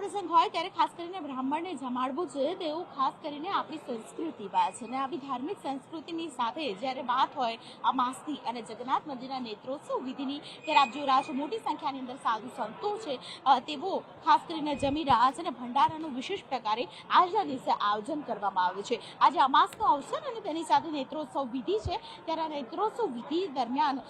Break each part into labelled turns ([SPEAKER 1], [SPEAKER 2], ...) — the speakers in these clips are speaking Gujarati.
[SPEAKER 1] પ્રસંગ હોય ત્યારે ખાસ કરીને બ્રાહ્મણને જમાડવું જોઈએ તેવું ખાસ કરીને આપણી સંસ્કૃતિ છે. અને આવી ધાર્મિક સંસ્કૃતિની સાથે જ્યારે વાત હોય આ માસની અને જગન્નાથ મંદિરના નેત્રોત્સવ વિધિની, ત્યારે આપ જોઈ રહ્યા મોટી સંખ્યાની અંદર સાધુ સંતો છે. તેવો ખાસ કરીને જમી રહ્યા છે અને ભંડારાનું વિશેષ પ્રકારે આજના દિવસે આયોજન કરવામાં આવ્યું છે. આજે અમાસનો અવસર અને તેની સાથે નેત્રોત્સવ વિધિ છે. ત્યારે આ નેત્રોત્સવ વિધિ દરમિયાન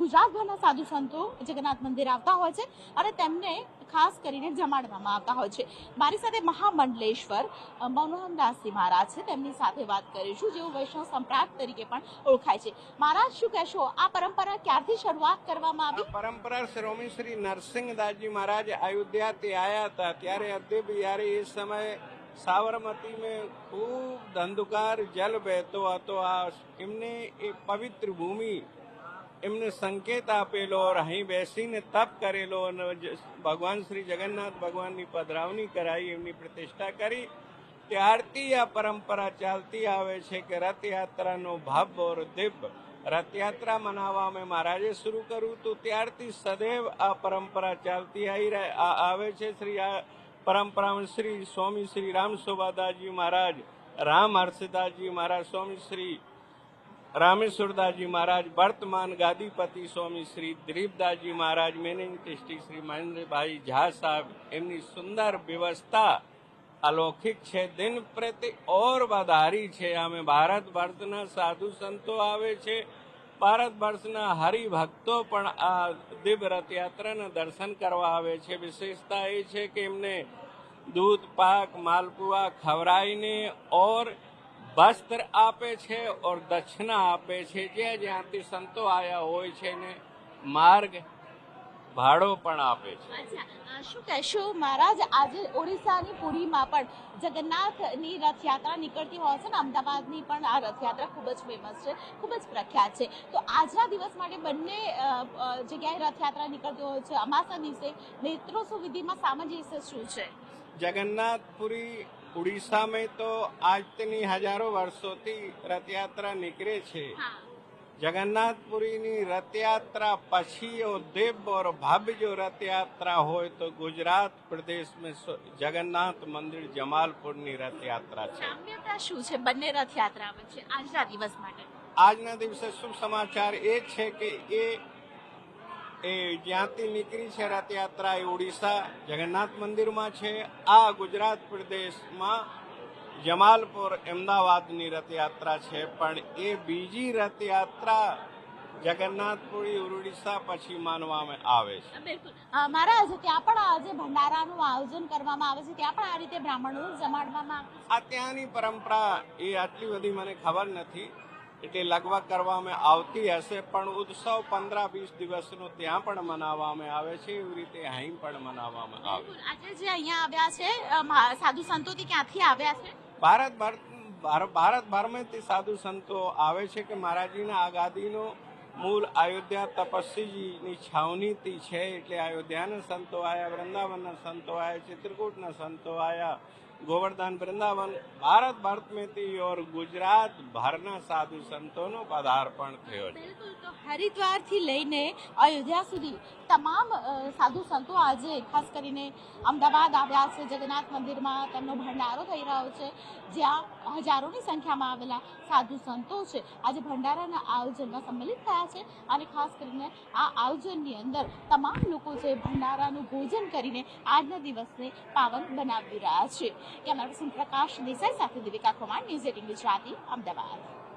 [SPEAKER 1] ગુજરાતભરના સાધુ સંતો જગન્નાથ મંદિર આવતા હોય છે અને તેમને ખાસ કરીને જમાડવામાં આવતા હોય છે. મારી સાથે મહામંડલેશ્વર મનોહરદાસજી મહારાજ છે. તેમની સાથે વાત કરીશું, જેઓ વૈષ્ણવ સમ્રાટ તરીકે પણ ઓળખાય છે. મહારાજ, શું કહેશો? આ પરંપરા ક્યારથી શરૂઆત કરવામાં આવી?
[SPEAKER 2] પરંપરા શ્રોમી શ્રી નરસિંહદાસજી મહારાજ અયોધ્યાથી આવ્યા હતા. ત્યારે અદ્ય બિહારી એ સમયે સાબરમતી મેં ખૂબ ધંધુકાર, જલ વહેતો હતો. આ એમને એ પવિત્ર ભૂમિ એમને સંકેત આપેલો, અહીં બેસીને તપ કરેલો અને ભગવાન શ્રી જગન્નાથ ભગવાનની પધરાવણી કરાવી એમની પ્રતિષ્ઠા કરી. ત્યારથી આ પરંપરા ચાલતી આવે છે કે રથયાત્રાનો ભાવ ઓર દિવ્ય રથયાત્રા મનાવવા અમે મહારાજે શરૂ કર્યું તો ત્યારથી સદૈવ આ પરંપરા ચાલતી આવી આવે છે. શ્રી આ પરંપરામાં શ્રી સ્વામી શ્રી રામ શોભાદાસજી મહારાજ, રામ હર્ષદાસજી મહારાજ, સ્વામી શ્રી રામેશ્વરદાસજી મહારાજ, વર્તમાન ગાદીપતિ સ્વામી શ્રી દિલીપદાસજી મહારાજ, મેનેજિંગ ટ્રસ્ટી શ્રી મહેન્દ્રભાઈ ઝા સાહેબ, એમની સુંદર વ્યવસ્થા અલૌકિક છે. દિન પ્રતિ ઓર વધારી છે. અમે ભારત વર્ષના સાધુ સંતો આવે છે. ભારત વર્ષના હરિભક્તો પણ આ દિવ્ય રથયાત્રાના દર્શન કરવા આવે છે. વિશેષતા એ છે કે એમને દૂધ, પાક, માલપુઆ ખવડાવીને ઓર વસ્ત્ર આપે છે ઓર દક્ષિણા આપે છે. જ્યાં જ્યાંથી સંતો આયા હોય છે ને માર્ગ ભાડો પણ આપે છે.
[SPEAKER 1] શું કહેશો? મહારાજ, આજે ઓડિશાની પુરીમાં પણ જગન્નાથની રથયાત્રા નીકળતી હોય છે ને, અમદાવાદની પણ આ રથયાત્રા ખૂબ જ ફેમસ છે, ખૂબ જ પ્રખ્યાત છે. તો આજના દિવસ માટે બંને જગ્યાએ રથયાત્રા નીકળતી હોય છે. અમાસા દિવસે નેત્રોત્સવ વિધિમાં સામંજસ્ય શું છે?
[SPEAKER 2] જગન્નાથપુરી ઉડીસામાં તો આજની હજારો વર્ષોથી રથયાત્રા નીકળે છે. જગન્નાથપુરીની રથયાત્રા પછી ઓ ઓર ભવ્ય જો રથયાત્રા હોય તો ગુજરાત પ્રદેશમાં જગન્નાથ મંદિર જમાલપુરની રથયાત્રા છે.
[SPEAKER 1] સામ્યતા શું છે બંને રથયાત્રા વચ્ચે આજના દિવસ માટે.
[SPEAKER 2] આજના દિવસે શુભ સમાચાર એ છે કે એ એ જ્યાંથી નીકળી છે રથયાત્રા એ ઓડિશા જગન્નાથ મંદિરમાં છે. આ ગુજરાત પ્રદેશમાં જમાલપુર અમદાવાદની રથયાત્રા છે. પણ એ બીજી રથયાત્રા જગન્નાથપુરી ઓડિશા પછી માનવામાં આવે છે.
[SPEAKER 1] બિલકુલ. મારા મહારાજ ત્યાં પણ આજે ભંડારાનું આયોજન કરવામાં આવે છે. ત્યાં પણ આ રીતે બ્રાહ્મણો જમાડવામાં આવે છે.
[SPEAKER 2] આ ત્યાંની પરંપરા એ આટલી બધી મને ખબર નથી. એટલે લગભગ કરવામાં આવતી હશે પણ ઉત્સવ પંદર વીસ દિવસનો ત્યાં પણ મનાવવામાં આવે છે એવી રીતે અહીં પણ મનાવવામાં આવે
[SPEAKER 1] છે. આજે જે અહીંયા આવ્યા છે સાધુ સંતોથી ક્યાંથી આવ્યા છે?
[SPEAKER 2] ભારત ભર ભાર- ભારત ભરમાંથી સાધુ સંતો આવે છે કે મહારાજીના આગાદીનો મૂળ અયોધ્યા તપસ્વીજીની છાવનીથી છે એટલે અયોધ્યાના સંતો આયા વૃંદાવનના સંતો આયા ચિત્રકૂટના સંતો આયા ગોવર્ધન વૃંદાવન, ભારત ભરતમેથી ઓર ગુજરાત ભારના સાધુ સંતોનો પદાર્પણ થયો છે.
[SPEAKER 1] બિલકુલ, તો હરિદ્વારથી લઈને અયોધ્યા સુધી તમામ સાધુ સંતો આજે ખાસ કરીને અમદાવાદ આવ્યા છે, જગન્નાથ મંદિરમાં તેમનો ભંડારો થઈ રહ્યો છે, જ્યાં હજારોની સંખ્યામાં આવેલા સાધુ સંતો છે. આજે ભંડારાના આયોજનમાં સંમેલિત થયા છે અને ખાસ કરીને આ આયોજનની અંદર તમામ લોકો છે ભંડારાનું ભોજન કરીને આજના દિવસને પાવન બનાવી રહ્યા છે. કેમેરા પર્સન પ્રકાશ દેસાઈ સાથે દિવિકા કુમાર ન્યૂઝ એટીન ગુજરાતી અમદાવાદ